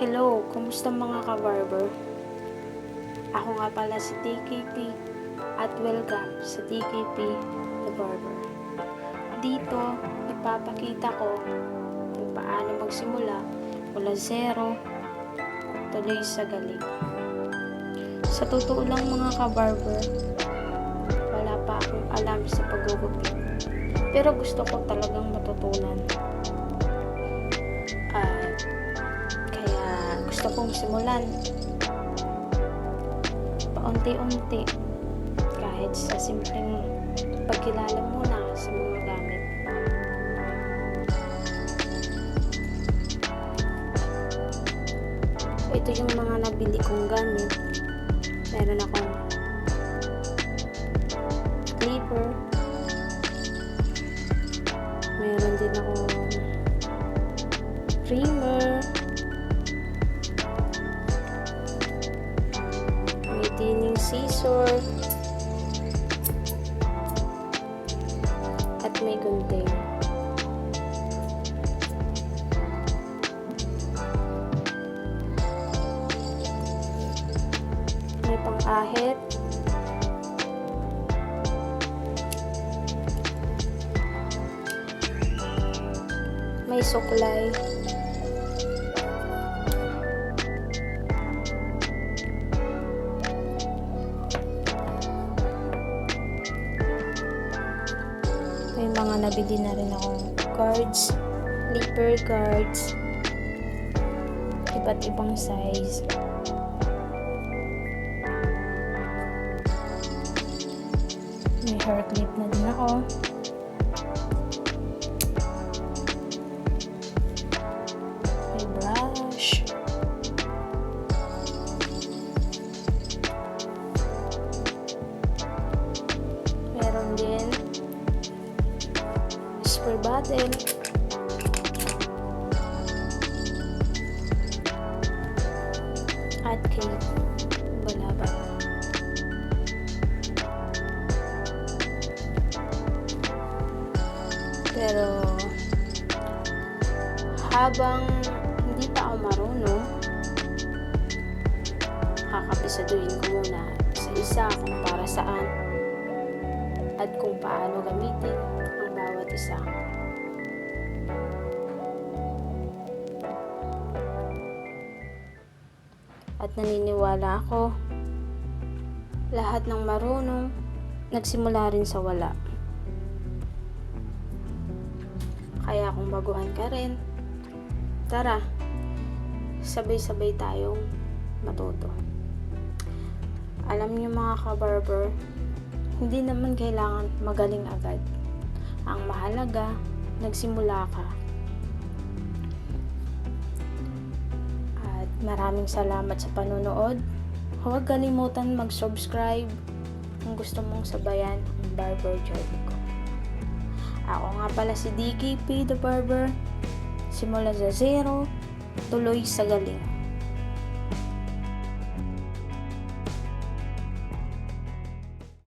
Hello, kumusta mga ka-barber? Ako nga pala si TKP at welcome sa TKP The Barber. Dito, ipapakita ko kung paano magsimula mula zero tuloy sa galing. Sa totoo lang mga ka-barber, wala pa akong alam sa paggugupit. Pero gusto ko talagang matutunan. Gusto kong simulan paunti-unti kahit sa simpleng pagkilala muna sa mga gamit. Ito yung mga nabili kong gamit. Meron akong clipper. Meron din akong trimmer. Scissor. At may gunting. May pang-ahit. May suklay. May mga nabili na rin akong cards, flipper cards, iba't ibang size. May hair clip na din ako. Bottle. At kay balaban. Pero habang hindi pa ako marunong, kakapisaduhin ko muna sa isa kung para saan at kung paano gamitin bawat isa. At naniniwala ako, lahat ng marunong nagsimula rin sa wala. Kaya kung baguhan ka rin, tara, sabay-sabay tayong matuto. Alam niyo mga ka-barber, hindi naman kailangan magaling agad. Ang mahalaga, nagsimula ka. At maraming salamat sa panonood. Huwag kalimutan mag-subscribe kung gusto mong sabayan ang barber journey ko. Ako nga pala si DKP The Barber. Simula sa zero, tuloy sa galing.